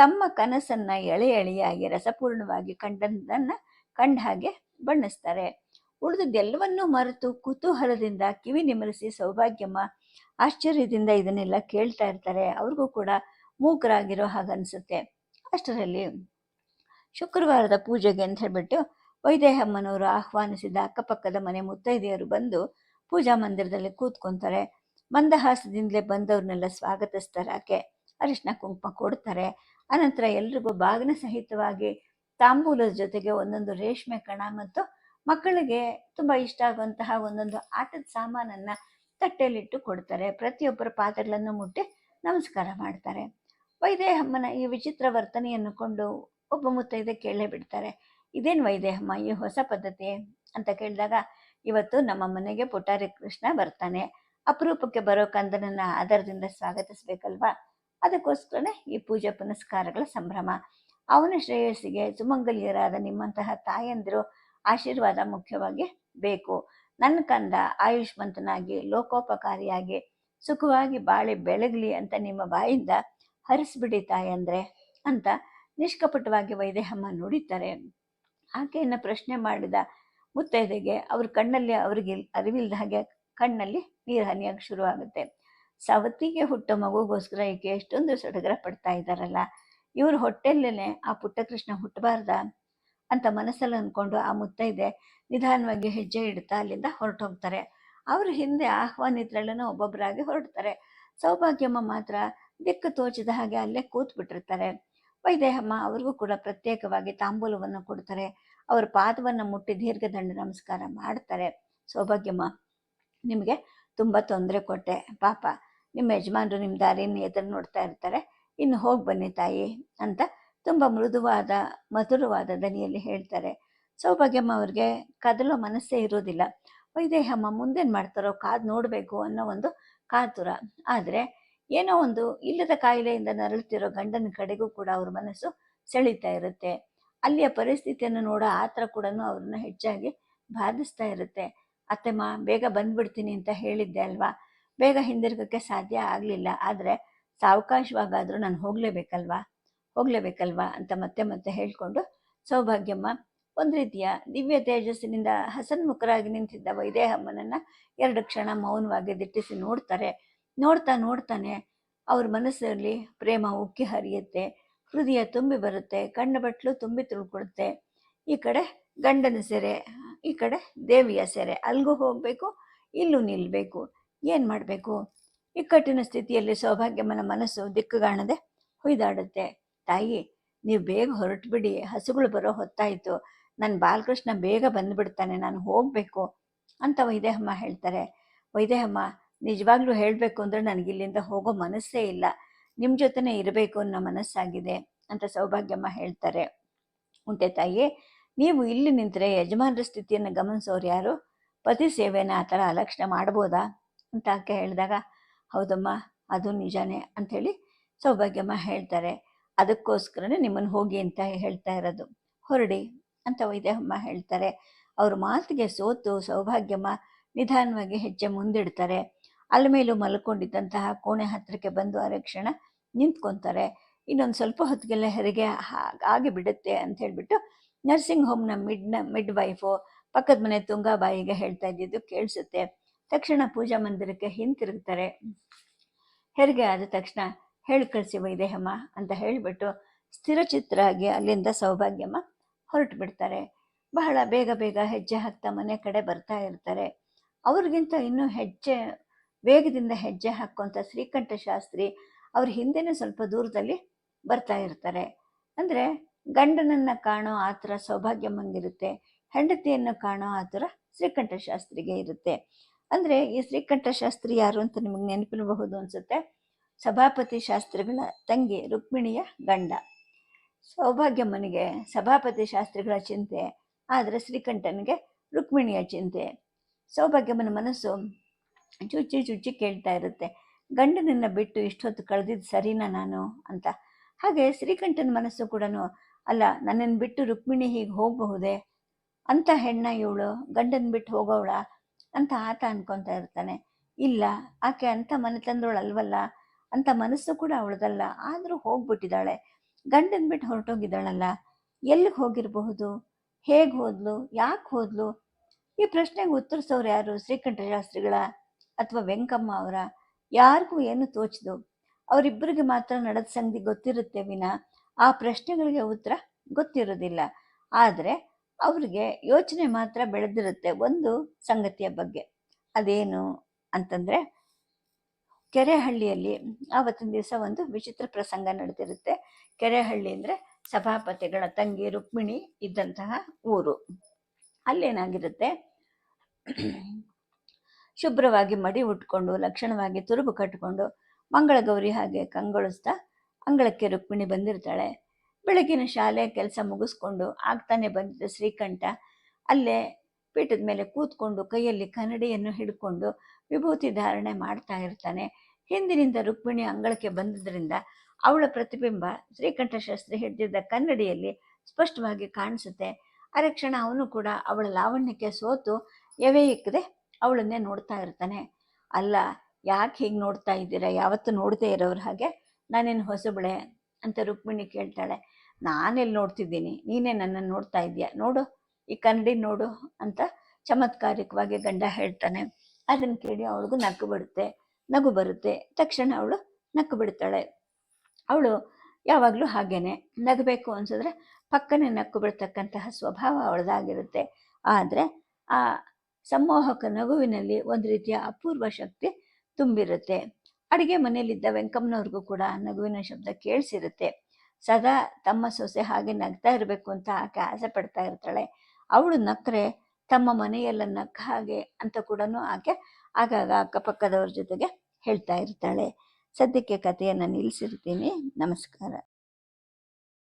ತಮ್ಮ ಕನಸನ್ನ ಎಳೆ ಎಳೆಯಾಗಿ ರಸಪೂರ್ಣವಾಗಿ ಕಂಡದನ್ನ ಕಂಡ ಹಾಗೆ ಬಣ್ಣಿಸ್ತಾರೆ. ಉಳಿದದ್ದೆಲ್ಲವನ್ನೂ ಮರೆತು ಕುತೂಹಲದಿಂದ ಕಿವಿ ನಿಮರಿಸಿ ಸೌಭಾಗ್ಯಮ್ಮ ಆಶ್ಚರ್ಯದಿಂದ ಇದನ್ನೆಲ್ಲ ಕೇಳ್ತಾ ಇರ್ತಾರೆ. ಅವ್ರಿಗೂ ಕೂಡ ಮೂಕರಾಗಿರೋ ಹಾಗನ್ಸುತ್ತೆ ಅಷ್ಟರಲ್ಲಿ ಶುಕ್ರವಾರದ ಪೂಜೆಗೆ ಅಂತ ಹೇಳ್ಬಿಟ್ಟು ವೈದೇಹಮ್ಮನವರು ಆಹ್ವಾನಿಸಿದ ಅಕ್ಕಪಕ್ಕದ ಮನೆ ಮುತ್ತೈದೆಯರು ಬಂದು ಪೂಜಾ ಮಂದಿರದಲ್ಲಿ ಕೂತ್ಕೊಂತಾರೆ. ಮಂದಹಾಸದಿಂದಲೇ ಬಂದವ್ರನ್ನೆಲ್ಲ ಸ್ವಾಗತಿಸ್ತಾರೆ. ಆಕೆ ಅರಿಶಿನ ಕುಂಕುಮ ಕೊಡ್ತಾರೆ. ಅನಂತರ ಎಲ್ರಿಗೂ ಬಾಗಿನ ಸಹಿತವಾಗಿ ತಾಂಬೂಲದ ಜೊತೆಗೆ ಒಂದೊಂದು ರೇಷ್ಮೆ ಕಣ ಮತ್ತು ಮಕ್ಕಳಿಗೆ ತುಂಬ ಇಷ್ಟ ಆಗುವಂತಹ ಒಂದೊಂದು ಆಟದ ಸಾಮಾನನ್ನ ತಟ್ಟೆಯಲ್ಲಿಟ್ಟು ಕೊಡ್ತಾರೆ. ಪ್ರತಿಯೊಬ್ಬರ ಪಾತ್ರಗಳನ್ನು ಮುಟ್ಟಿ ನಮಸ್ಕಾರ ಮಾಡ್ತಾರೆ. ವೈದೇಹಮ್ಮನ ಈ ವಿಚಿತ್ರ ವರ್ತನೆಯನ್ನು ಕೊಂಡು ಒಬ್ಬ ಮುತ್ತೈದೆ ಕೇಳೇ ಬಿಡ್ತಾರೆ. ಇದೇನು ವೈದೇಹಮ್ಮ, ಈ ಹೊಸ ಪದ್ಧತಿ ಅಂತ ಕೇಳಿದಾಗ, ಇವತ್ತು ನಮ್ಮ ಮನೆಗೆ ಪುಟಾರಿ ಕೃಷ್ಣ ಬರ್ತಾನೆ. ಅಪರೂಪಕ್ಕೆ ಬರೋ ಕಂದನನ್ನ ಆಧಾರದಿಂದ ಸ್ವಾಗತಿಸ್ಬೇಕಲ್ವಾ? ಅದಕ್ಕೋಸ್ಕರನೇ ಈ ಪೂಜಾ ಪುನಸ್ಕಾರಗಳ ಸಂಭ್ರಮ. ಅವನ ಶ್ರೇಯಸ್ಸಿಗೆ ಸುಮಂಗಲಿಯರಾದ ನಿಮ್ಮಂತಹ ತಾಯಂದಿರು ಆಶೀರ್ವಾದ ಮುಖ್ಯವಾಗಿ ಬೇಕು. ನನ್ನ ಕಂದ ಆಯುಷ್ಮಂತನಾಗಿ, ಲೋಕೋಪಕಾರಿಯಾಗಿ, ಸುಖವಾಗಿ ಬಾಳೆ ಬೆಳಗಲಿ ಅಂತ ನಿಮ್ಮ ಬಾಯಿಂದ ಹರಿಸ್ಬಿಡಿ ತಾಯಂದ್ರೆ ಅಂತ ನಿಷ್ಕಪಟವಾಗಿ ವೈದೇಹಮ್ಮ ನುಡಿತಾರೆ ಆಕೆಯನ್ನು ಪ್ರಶ್ನೆ ಮಾಡಿದ ಮುತ್ತೈದೆಗೆ ಅವ್ರ ಕಣ್ಣಲ್ಲಿ ಅವ್ರಿಗೆ ಅರಿವಿಲ್ದ ಹಾಗೆ ಕಣ್ಣಲ್ಲಿ ನೀರು ಹನಿಯಾಗಿ ಶುರುವಾಗುತ್ತೆ. ಸವತಿಗೆ ಹುಟ್ಟೋ ಮಗುಗೋಸ್ಕರ ಈಕೆ ಎಷ್ಟೊಂದು ಸಡಗರ ಪಡ್ತಾ ಇದ್ದಾರಲ್ಲ, ಇವ್ರ ಹೊಟ್ಟೆಲ್ಲೇ ಆ ಪುಟ್ಟ ಕೃಷ್ಣ ಹುಟ್ಟಬಾರ್ದ ಅಂತ ಮನಸ್ಸಲ್ಲಿ ಅಂದ್ಕೊಂಡು ಆ ಮುತ್ತೈದೆ ನಿಧಾನವಾಗಿ ಹೆಜ್ಜೆ ಇಡ್ತಾ ಅಲ್ಲಿಂದ ಹೊರಟೋಗ್ತಾರೆ. ಅವ್ರ ಹಿಂದೆ ಆಹ್ವಾನಿತರಲ್ಲೂ ಒಬ್ಬೊಬ್ಬರಾಗಿ ಹೊರಡ್ತಾರೆ. ಸೌಭಾಗ್ಯಮ್ಮ ಮಾತ್ರ ದಿಕ್ಕು ತೋಚಿದ ಹಾಗೆ ಅಲ್ಲೇ ಕೂತ್ ಬಿಟ್ಟಿರ್ತಾರೆ ವೈದೇಹಮ್ಮ ಅವ್ರಿಗೂ ಕೂಡ ಪ್ರತ್ಯೇಕವಾಗಿ ತಾಂಬೂಲವನ್ನು ಕೊಡ್ತಾರೆ. ಅವ್ರ ಪಾದವನ್ನು ಮುಟ್ಟಿ ದೀರ್ಘದಂಡ ನಮಸ್ಕಾರ ಮಾಡ್ತಾರೆ. ಸೌಭಾಗ್ಯಮ್ಮ, ನಿಮಗೆ ತುಂಬ ತೊಂದರೆ ಕೊಟ್ಟೆ. ಪಾಪ ನಿಮ್ಮ ಯಜಮಾನರು ನಿಮ್ಮ ದಾರಿಯನ್ನು ಎದುರು ನೋಡ್ತಾ ಇರ್ತಾರೆ. ಇನ್ನು ಹೋಗಿ ಬನ್ನಿ ತಾಯಿ ಅಂತ ತುಂಬ ಮೃದುವಾದ, ಮಧುರವಾದ ದನಿಯಲ್ಲಿ ಹೇಳ್ತಾರೆ. ಸೌಭಾಗ್ಯಮ್ಮ ಅವ್ರಿಗೆ ಕದಲೋ ಮನಸ್ಸೇ ಇರೋದಿಲ್ಲ ವೈದೇಹಮ್ಮ ಮುಂದೇನು ಮಾಡ್ತಾರೋ ಕಾದು ನೋಡಬೇಕು ಅನ್ನೋ ಒಂದು ಕಾತುರ. ಆದರೆ ಏನೋ ಒಂದು ಇಲ್ಲದ ಕಾಯಿಲೆಯಿಂದ ನರಳುತ್ತಿರೋ ಗಂಡನ ಕಡೆಗೂ ಕೂಡ ಅವ್ರ ಮನಸ್ಸು ಸೆಳೀತಾ ಇರುತ್ತೆ. ಅಲ್ಲಿಯ ಪರಿಸ್ಥಿತಿಯನ್ನು ನೋಡೋ ಆತರ ಕೂಡ ಅವ್ರನ್ನ ಹೆಚ್ಚಾಗಿ ಬಾಧಿಸ್ತಾ ಇರುತ್ತೆ. ಅತ್ತೆಮ್ಮ ಬೇಗ ಬಂದ್ಬಿಡ್ತೀನಿ ಅಂತ ಹೇಳಿದ್ದೆ ಅಲ್ವಾ? ಬೇಗ ಹಿಂದಿರ್ಗಕ್ಕೆ ಸಾಧ್ಯ ಆಗಲಿಲ್ಲ. ಆದರೆ ಸಾವಕಾಶವಾಗಾದರೂ ನಾನು ಹೋಗಲೇಬೇಕಲ್ವಾ? ಹೋಗಲೇಬೇಕಲ್ವಾ ಅಂತ ಮತ್ತೆ ಮತ್ತೆ ಹೇಳಿಕೊಂಡು ಸೌಭಾಗ್ಯಮ್ಮ, ಒಂದು ರೀತಿಯ ದಿವ್ಯ ತೇಜಸ್ಸಿನಿಂದ ಹಸನ್ಮುಖರಾಗಿ ನಿಂತಿದ್ದ ವೈದೇಹಮ್ಮನನ್ನು ಎರಡು ಕ್ಷಣ ಮೌನವಾಗಿ ದಿಟ್ಟಿಸಿ ನೋಡ್ತಾರೆ. ನೋಡ್ತಾ ನೋಡ್ತಾನೆ ಅವ್ರ ಮನಸ್ಸಲ್ಲಿ ಪ್ರೇಮ ಉಕ್ಕಿ ಹರಿಯುತ್ತೆ, ಹೃದಯ ತುಂಬಿ ಬರುತ್ತೆ, ಕಣ್ಣ ಬಟ್ಲು ತುಂಬಿ ತುಳ್ಕೊಡುತ್ತೆ. ಈ ಕಡೆ ಗಂಡನ ಸೆರೆ, ಈ ಕಡೆ ದೇವಿಯ ಸೆರೆ. ಅಲ್ಗೂ ಹೋಗಬೇಕು, ಇಲ್ಲೂ ನಿಲ್ಲಬೇಕು ಏನು ಮಾಡಬೇಕು? ಇಕ್ಕಟ್ಟಿನ ಸ್ಥಿತಿಯಲ್ಲಿ ಸೌಭಾಗ್ಯಮ್ಮನ ಮನಸ್ಸು ದಿಕ್ಕುಗಾಣದೆ ಹುಯ್ದಾಡುತ್ತೆ. ತಾಯಿ, ನೀವು ಬೇಗ ಹೊರಟು ಬಿಡಿ ಹಸುಗಳು ಬರೋ ಹೊತ್ತಾಯಿತು. ನನ್ನ ಬಾಲಕೃಷ್ಣ ಬೇಗ ಬಂದುಬಿಡ್ತಾನೆ. ನಾನು ಹೋಗಬೇಕು ಅಂತ ವೈದೇಹಮ್ಮ ಹೇಳ್ತಾರೆ. ವೈದೇಹಮ್ಮ ನಿಜವಾಗ್ಲೂ ಹೇಳಬೇಕು ಅಂದರೆ ನನಗಿಲ್ಲಿಂದ ಹೋಗೋ ಮನಸ್ಸೇ ಇಲ್ಲ. ನಿಮ್ಮ ಜೊತೆನೇ ಇರಬೇಕು ಅನ್ನೋ ಮನಸ್ಸಾಗಿದೆ ಅಂತ ಸೌಭಾಗ್ಯಮ್ಮ ಹೇಳ್ತಾರೆ. ಉಂಟೆ ತಾಯಿ, ನೀವು ಇಲ್ಲಿ ನಿಂತರೆ ಯಜಮಾನರ ಸ್ಥಿತಿಯನ್ನು ಗಮನಿಸೋರು ಯಾರು? ಪತಿ ಸೇವೆನ ಆ ಥರ ಅಲಕ್ಷಣೆ ಮಾಡ್ಬೋದಾ? ಅಂತ ಆಕೆ ಹೇಳಿದಾಗ ಹೌದಮ್ಮ, ಅದು ನಿಜಾನೇ? ಅಂಥೇಳಿ ಸೌಭಾಗ್ಯಮ್ಮ ಹೇಳ್ತಾರೆ. ಅದಕ್ಕೋಸ್ಕರನೇ ನಿಮ್ಮನ್ನು ಹೋಗಿ ಅಂತ ಹೇಳ್ತಾ ಇರೋದು. ಹೊರಡಿ ಅಂತ ವೈದ್ಯಮ್ಮ ಹೇಳ್ತಾರೆ. ಅವ್ರ ಮಾತಿಗೆ ಸೋತು ಸೌಭಾಗ್ಯಮ್ಮ ನಿಧಾನವಾಗಿ ಹೆಜ್ಜೆ ಮುಂದಿಡ್ತಾರೆ. ಅಲ್ಲ ಮೇಲೂ ಮಲ್ಕೊಂಡಿದ್ದಂತಹ ಕೋಣೆ ಹತ್ತಿರಕ್ಕೆ ಬಂದು ಅರಕ್ಷಣ ನಿಂತ್ಕೊತಾರೆ. ಇನ್ನೊಂದು ಸ್ವಲ್ಪ ಹೊತ್ತಿಗೆಲ್ಲ ಹೆರಿಗೆ ಆಗಿ ಬಿಡುತ್ತೆ ಅಂತ ಹೇಳ್ಬಿಟ್ಟು ನರ್ಸಿಂಗ್ ಹೋಮ್ನ ಮಿಡ್ನ ಮಿಡ್ ವೈಫು ಪಕ್ಕದ ಮನೆ ತುಂಗಾಬಾಯಿಗೆ ಹೇಳ್ತಾ ಇದ್ದಿದ್ದು ಕೇಳಿಸುತ್ತೆ. ತಕ್ಷಣ ಪೂಜಾ ಮಂದಿರಕ್ಕೆ ಹಿಂತಿರುಗ್ತಾರೆ. ಹೆರಿಗೆ ಆದ ತಕ್ಷಣ ಹೇಳಿ ಕಳಿಸಿ ವೈದೇಹಮ್ಮ ಅಂತ ಹೇಳಿಬಿಟ್ಟು ಸ್ಥಿರಚಿತ್ತರಾಗಿ ಅಲ್ಲಿಂದ ಸೌಭಾಗ್ಯಮ್ಮ ಹೊರಟು ಬಿಡ್ತಾರೆ ಬಹಳ ಬೇಗ ಬೇಗ ಹೆಜ್ಜೆ ಹಾಕ್ತಾ ಮನೆ ಕಡೆ ಬರ್ತಾ ಇರ್ತಾರೆ. ಅವ್ರಿಗಿಂತ ಇನ್ನೂ ಹೆಜ್ಜೆ, ವೇಗದಿಂದ ಹೆಜ್ಜೆ ಹಾಕುವಂಥ ಶ್ರೀಕಂಠ ಶಾಸ್ತ್ರಿ ಅವ್ರ ಹಿಂದೆನೇ ಸ್ವಲ್ಪ ದೂರದಲ್ಲಿ ಬರ್ತಾ ಇರ್ತಾರೆ. ಅಂದರೆ ಗಂಡನನ್ನು ಕಾಣೋ ಆ ಥರ ಸೌಭಾಗ್ಯಮ್ಮಂಗಿರುತ್ತೆ, ಹೆಂಡತಿಯನ್ನು ಕಾಣೋ ಆ ಥರ ಶ್ರೀಕಂಠ ಶಾಸ್ತ್ರಿಗೆ ಇರುತ್ತೆ. ಅಂದರೆ ಈ ಶ್ರೀಕಂಠ ಶಾಸ್ತ್ರಿ ಯಾರು ಅಂತ ನಿಮಗೆ ನೆನಪಿರಬಹುದು ಅನ್ಸುತ್ತೆ. ಸಭಾಪತಿ ಶಾಸ್ತ್ರಿಗಳ ತಂಗಿ ರುಕ್ಮಿಣಿಯ ಗಂಡ. ಸೌಭಾಗ್ಯಮ್ಮನಿಗೆ ಸಭಾಪತಿ ಶಾಸ್ತ್ರಿಗಳ ಚಿಂತೆ, ಆದರೆ ಶ್ರೀಕಂಠನಿಗೆ ರುಕ್ಮಿಣಿಯ ಚಿಂತೆ. ಸೌಭಾಗ್ಯಮ್ಮನ ಮನಸ್ಸು ಚುಚ್ಚಿ ಚುಚ್ಚಿ ಕೇಳ್ತಾ ಇರುತ್ತೆ. ಗಂಡನನ್ನು ಬಿಟ್ಟು ಇಷ್ಟೊತ್ತು ಕಳೆದಿದ್ದು ಸರಿನಾ ನಾನು ಅಂತ. ಹಾಗೆ ಶ್ರೀಕಂಠನ ಮನಸ್ಸು ಕೂಡ ಅಲ್ಲ ನನ್ನನ್ನು ಬಿಟ್ಟು ರುಕ್ಮಿಣಿ ಹೀಗೆ ಹೋಗಬಹುದೇ? ಅಂತ ಹೆಣ್ಣ ಇವಳು, ಗಂಡನ ಬಿಟ್ಟು ಹೋಗೋವಳ? ಅಂತ ಆತ ಅನ್ಕೊಂತ ಇರ್ತಾನೆ. ಇಲ್ಲ, ಆಕೆ ಅಂತ ಮನೆ ತಂದೋಳಲ್ವಲ್ಲ ಅಂತ ಮನಸ್ಸು ಕೂಡ ಅವಳದಲ್ಲ, ಆದರೂ ಹೋಗ್ಬಿಟ್ಟಿದ್ದಾಳೆ. ಗಂಡನ್ ಬಿಟ್ಟು ಹೊರಟೋಗಿದ್ದಾಳಲ್ಲ, ಎಲ್ಲಿಗೆ ಹೋಗಿರಬಹುದು? ಹೇಗೆ ಹೋದ್ಲು? ಯಾಕೆ ಹೋದ್ಲು? ಈ ಪ್ರಶ್ನೆಗೆ ಉತ್ತರಿಸೋರು ಯಾರು? ಶ್ರೀಕಂಠ ಶಾಸ್ತ್ರಿಗಳ ಅಥವಾ ವೆಂಕಮ್ಮ ಅವರ? ಯಾರಿಗೂ ಏನು ತೋಚದು ಅವರಿಬ್ಬರಿಗೆ ಮಾತ್ರ ನಡೆದ ಸಂಗತಿ ಗೊತ್ತಿರುತ್ತೆ ವಿನ, ಆ ಪ್ರಶ್ನೆಗಳಿಗೆ ಉತ್ತರ ಗೊತ್ತಿರೋದಿಲ್ಲ ಆದರೆ ಅವರಿಗೆ ಯೋಚನೆ ಮಾತ್ರ ಬೆಳೆದಿರುತ್ತೆ ಒಂದು ಸಂಗತಿಯ ಬಗ್ಗೆ. ಅದೇನು ಅಂತಂದರೆ, ಕೆರೆಹಳ್ಳಿಯಲ್ಲಿ ಆವತ್ತಿನ ದಿವಸ ಒಂದು ವಿಚಿತ್ರ ಪ್ರಸಂಗ ನಡೆದಿರುತ್ತೆ. ಕೆರೆಹಳ್ಳಿ ಅಂದರೆ ಸಭಾಪತಿಗಳ ತಂಗಿ ರುಕ್ಮಿಣಿ ಇದ್ದಂತಹ ಊರು. ಅಲ್ಲೇನಾಗಿರುತ್ತೆ? ಶುಭ್ರವಾಗಿ ಮಡಿ ಉಟ್ಕೊಂಡು, ಲಕ್ಷಣವಾಗಿ ತುರುಬು ಕಟ್ಟಿಕೊಂಡು, ಮಂಗಳಗೌರಿ ಹಾಗೆ ಕಂಗೊಳಿಸ್ತಾ ಅಂಗಳಕ್ಕೆ ರುಕ್ಮಿಣಿ ಬಂದಿರ್ತಾಳೆ. ಬೆಳಗಿನ ಶಾಲೆ ಕೆಲಸ ಮುಗಿಸ್ಕೊಂಡು ಆಗ್ತಾನೆ ಬಂದಿದ್ದ ಶ್ರೀಕಂಠ, ಅಲ್ಲೇ ಪೀಠದ ಮೇಲೆ ಕೂತ್ಕೊಂಡು ಕೈಯಲ್ಲಿ ಕನ್ನಡಿಯನ್ನು ಹಿಡ್ಕೊಂಡು ವಿಭೂತಿ ಧಾರಣೆ ಮಾಡ್ತಾ ಇರ್ತಾನೆ. ಹಿಂದಿನಿಂದ ರುಕ್ಮಿಣಿ ಅಂಗಳಕ್ಕೆ ಬಂದಿದ್ದರಿಂದ ಅವಳ ಪ್ರತಿಬಿಂಬ ಶ್ರೀಕಂಠ ಶಾಸ್ತ್ರಿ ಹಿಡಿದಿದ್ದ ಕನ್ನಡಿಯಲ್ಲಿ ಸ್ಪಷ್ಟವಾಗಿ ಕಾಣಿಸುತ್ತೆ. ಅರಕ್ಷಣ ಅವನು ಕೂಡ ಅವಳ ಲಾವಣ್ಯಕ್ಕೆ ಸೋತು ಎವೆ ಇಕ್ಕದೆ ಅವಳನ್ನೇ ನೋಡ್ತಾ ಇರ್ತಾನೆ. ಅಲ್ಲ, ಯಾಕೆ ಹೀಗೆ ನೋಡ್ತಾ ಇದ್ದೀರಾ? ಯಾವತ್ತೂ ನೋಡದೇ ಇರೋರು ಹಾಗೆ? ನಾನೇನು ಹೊಸಬಳೆ? ಅಂತ ರುಕ್ಮಿಣಿ ಕೇಳ್ತಾಳೆ. ನಾನೆಲ್ಲಿ ನೋಡ್ತಿದ್ದೀನಿ? ನೀನೇ ನನ್ನನ್ನು ನೋಡ್ತಾ ಇದೀಯ? ನೋಡು, ಈ ಕನ್ನಡಿ ನೋಡು ಅಂತ ಚಮತ್ಕಾರಿಕವಾಗಿ ಗಂಡ ಹೇಳ್ತಾನೆ. ಅದನ್ನು ಕೇಳಿ ಅವಳಿಗೂ ನಕ್ಕು ಬಿಡುತ್ತೆ ನಗು ಬರುತ್ತೆ. ತಕ್ಷಣ ಅವಳು ನಕ್ಕು ಬಿಡ್ತಾಳೆ. ಅವಳು ಯಾವಾಗಲೂ ಹಾಗೇನೆ. ನಗಬೇಕು ಅನ್ಸಿದ್ರೆ ಪಕ್ಕನೆ ನಕ್ಕು ಬಿಡ್ತಕ್ಕಂತಹ ಸ್ವಭಾವ ಅವಳದಾಗಿರುತ್ತೆ. ಆದರೆ ಆ ಸಂಮೋಹಕ ನಗುವಿನಲ್ಲಿ ಒಂದು ರೀತಿಯ ಅಪೂರ್ವ ಶಕ್ತಿ ತುಂಬಿರುತ್ತೆ. ಅಡುಗೆ ಮನೆಯಲ್ಲಿದ್ದ ವೆಂಕಮ್ಮನವ್ರಿಗೂ ಕೂಡ ನಗುವಿನ ಶಬ್ದ ಕೇಳಿಸಿರುತ್ತೆ. ಸದಾ ತಮ್ಮ ಸೊಸೆ ಹಾಗೆ ನಗ್ತಾ ಇರಬೇಕು ಅಂತ ಆಕೆ ಆಸೆ ಪಡ್ತಾ ಇರ್ತಾಳೆ. ಅವಳು ನಕ್ಕರೆ ತಮ್ಮ ಮನೆಯೆಲ್ಲ ನಕ್ಕ ಹಾಗೆ ಅಂತ ಕೂಡ ಆಕೆ ಆಗಾಗ ಅಕ್ಕಪಕ್ಕದವ್ರ ಜೊತೆಗೆ ಹೇಳ್ತಾ ಇರ್ತಾಳೆ. ಸದ್ಯಕ್ಕೆ ಕಥೆಯನ್ನು ನಿಲ್ಲಿಸಿರ್ತೀನಿ ನಮಸ್ಕಾರ.